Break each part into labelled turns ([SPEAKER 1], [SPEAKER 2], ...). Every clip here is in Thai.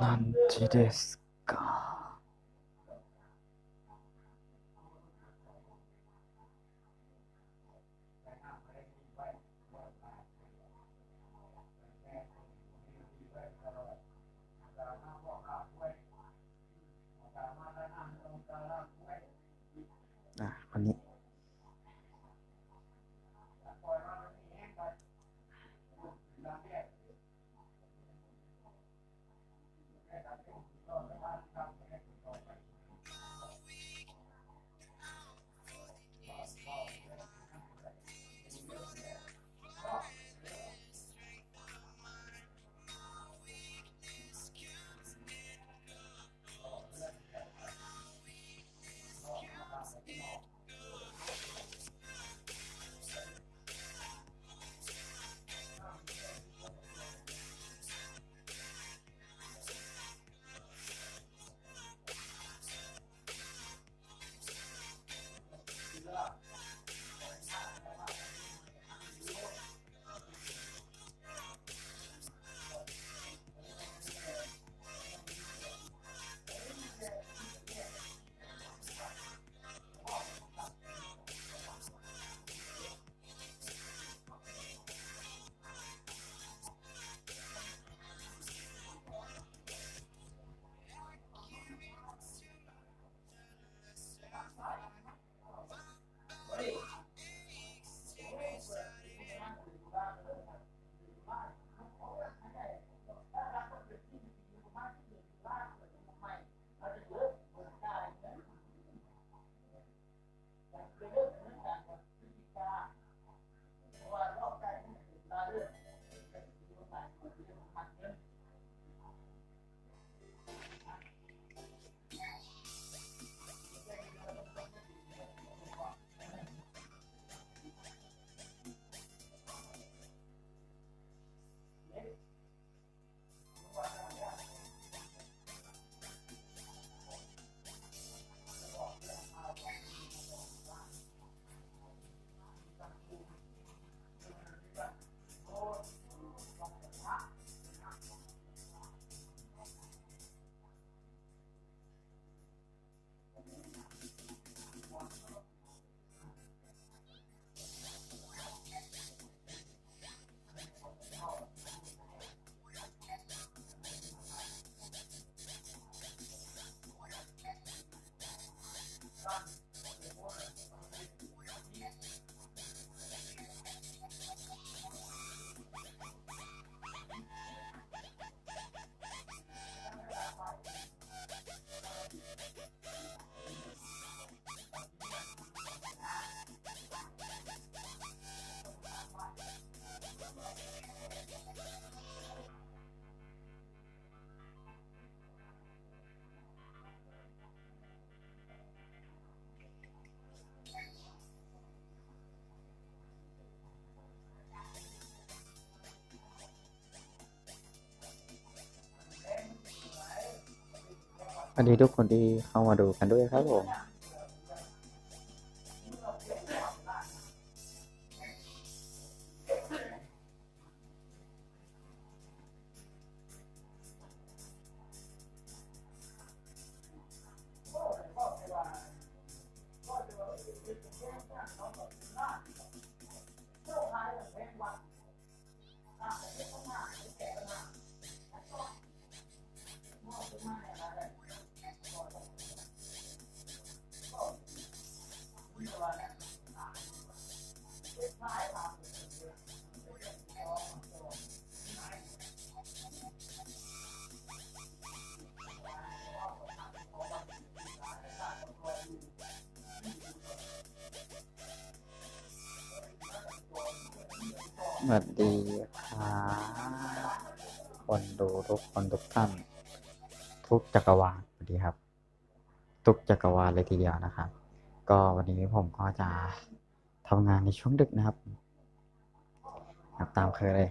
[SPEAKER 1] 何時ですか？ อะคน ดีทุกคนที่เข้ามาดูกันด้วยครับผม สวัสดีครับ
[SPEAKER 2] คนดูทุกคนทุกท่าน ทุกจักรวาลสวัสดีครับ ทุกจักรวาลเลยทีเดียวนะครับ ก็วันนี้ผมก็จะทำงานในช่วงดึกนะครับครับตามเคยเลย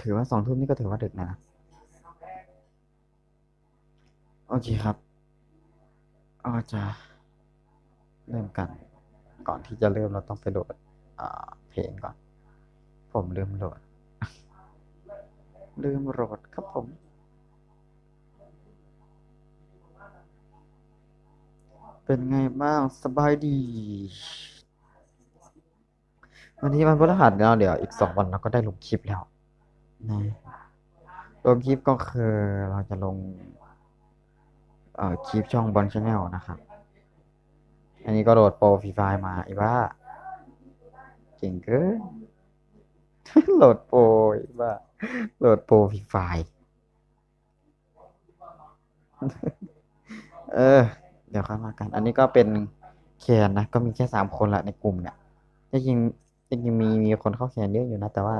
[SPEAKER 2] ถือว่าสองทุ่มนี่ก็ถือว่าดึกนะ โอเคครับก็จะเริ่มกัน ก่อนที่จะเริ่มเราต้องไปโหลดเพลงก่อน ผมลืมโหลด ลืมโหลดครับผม เป็นไงบ้างสบายดี วันนี้วันพฤหัสแล้วเดี๋ยวอีกสองวันเราก็ได้ลงคลิปแล้วนะลงคลิปก็คือเราจะลงเอ่อคลิปช่องบอลชาแนลนะครับ อันนี้ก็โหลดโปรฟรีไฟมาอีว่าเก่งเกินโหลดโปรอีว่าโหลดโปรฟรีไฟเออ ดี๋ยวค่อยมากัน อันนี้ก็เป็นแคนนะ ก็มีแค่สามคนละในกลุ่มเนี่ยจริงจริงมีมีคนเข้าแคนเยอะอยู่นะ แต่ว่า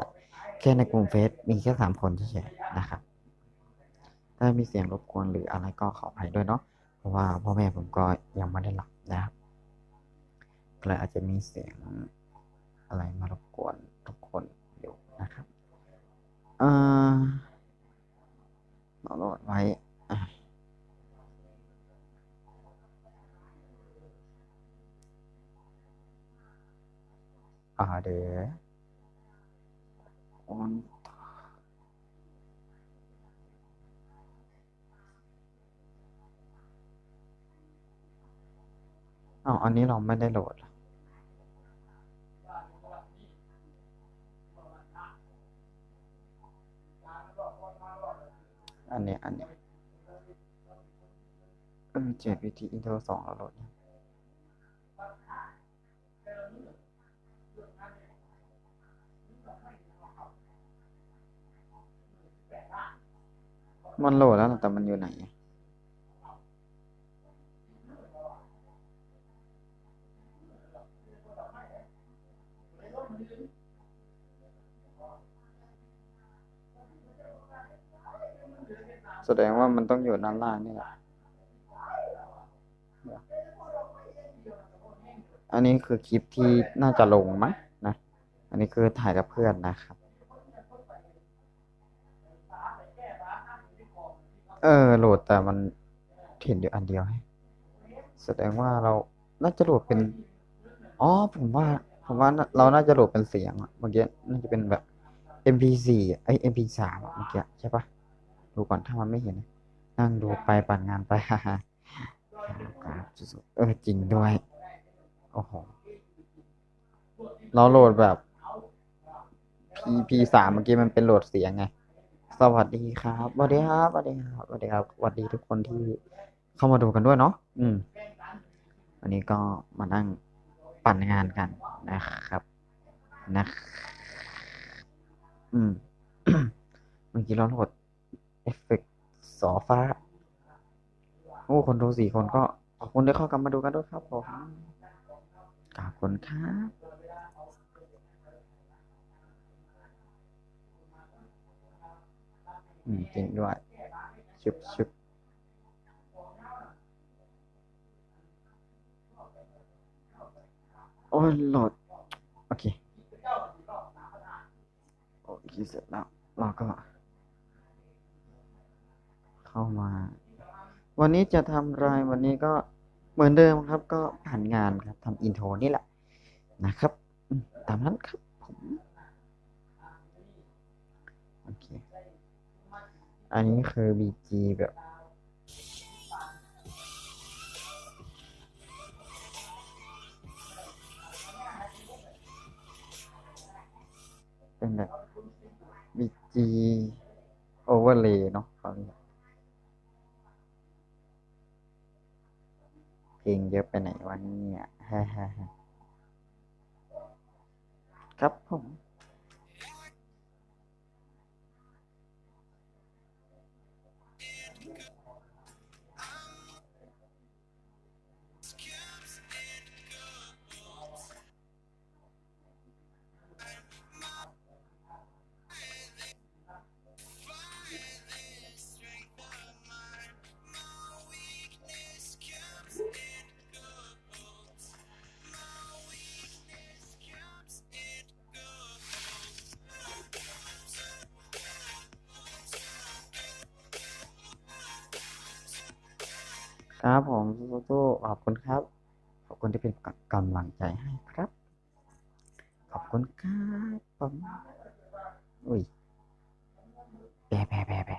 [SPEAKER 2] แค่ในกลุ่มเฟซมีแค่สามคนเฉยๆนะครับ ถ้ามีเสียงรบกวนหรืออะไรก็ขออภัยด้วยเนาะ เพราะว่าพ่อแม่ผมก็ยังไม่ได้หลับนะครับก็เลยอาจจะมีเสียงอะไรมารบกวนทุกคนอยู่นะครับ เอ่อเราลดไว้ อะอ่าเดี๋ยวออนอ้าวอันนี้เราไม่ได้โหลดเหรออันเนี้ยอันเนี้ยเออเจ็ดวิธีอินโทรสองเราโหลดยัง มันโหลดแล้วแต่มันอยู่ไหนอะแสดงว่ามันต้องอยู่ด้านล่างนี่แหละเดี๋ยอันนี้คือคลิปที่น่าจะลงมั้งนะ อันนี้คือถ่ายกับเพื่อนนะครับ เออโหลดแต่มันเห็นอยู่อันเดียวแสดงว่าเราน่าจะโหลดเป็นอ๋อผมว่าผมว่าเราน่าจะโหลดเป็นเสียงอะเมื่อกี้น่าจะเป็นแบบ MP4 ไอ้ MP3 เมื่อกี้ใช่ปะดูก่อนถ้ามันไม่เห็น นั่งดูไปปั่นงานไปฮ่าฮ่าเออจริงด้วยโอ้โหเราโหลดแบบ EP3 เมื่อกี้มันเป็นโหลดเสียงไง สวัสดีครับสวัสดีครับสวัสดีครับสวัสดีครับสวัสดีทุกคนที่เข้ามาดูกันด้วยเนาะอืมวันนี้ก็มานั่งปั่นงานกันนะครับ นะ อืมเมื่อกี้เราโหลดเอฟเฟกต์สอฟ้าโอ้คนดูสี่คนก็ขอบคุณที่เข้ากลับมาดูกันด้วยครับผมขอบคุณครับ อืมจริงด้วย ชุบชุบโอ้โหลด โอเค โอเคเสร็จแล้ว เราก็ เข้ามา วันนี้จะทำไรวันนี้ก็เหมือนเดิมครับ ก็ผ่านงานครับทำอินโทรนี่แหละ นะครับ ตามนั้นครับผม โอเค อันนี้คือ BG แบบเป็นแบบ BG overlay เนาะเขาเรียกเพลงเยอะไปไหนวันนี้ฮ่าฮ่าฮ่าครับผม ครับผมสู้ๆขอบคุณครับ ขอบคุณที่เป็นกำลังใจให้ครับ ขอบคุณครับผมอุ้ยแบแบแบแบ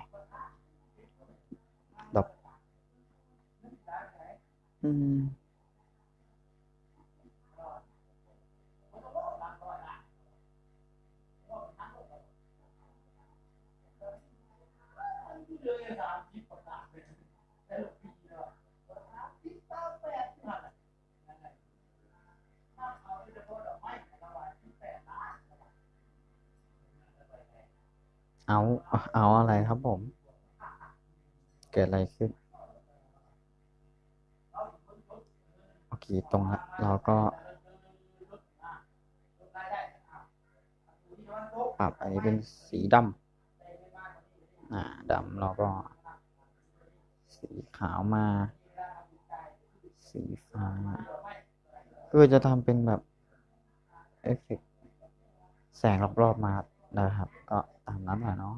[SPEAKER 2] ดบอืม เอาเอาอะไรครับผม เกิดอะไรขึ้นโอเคตรงละเราก็ปรับอันนี้เป็นสีดำอ่าดำเราก็ สีขาวมา สีฟ้าคือจะทำเป็นแบบ เอฟเฟกต์แสงรอบๆมา นะครับ ก็ตามนั้นแหละเนาะ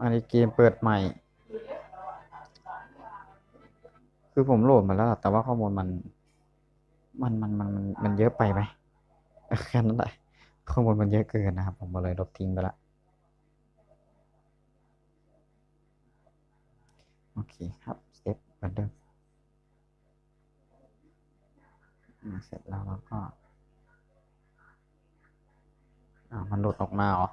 [SPEAKER 2] อันนี้เกมเปิดใหม่ คือผมโหลดมาแล้ว แต่ว่าข้อมูลมัน มันมันมันมันมันเยอะไปไหมแค่นั้นแหละข้อมูลมันเยอะเกินนะครับ ผมเลยลบทิ้งไปละโอเคครับเซฟเหมือนเดิมเสร็จแล้วเราก็อ่ามันหลุดออกมาเหรอ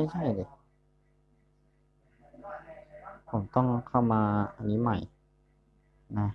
[SPEAKER 2] ไม่ใช่เลยผมต้องเข้ามาอันนี้ใหม่นะ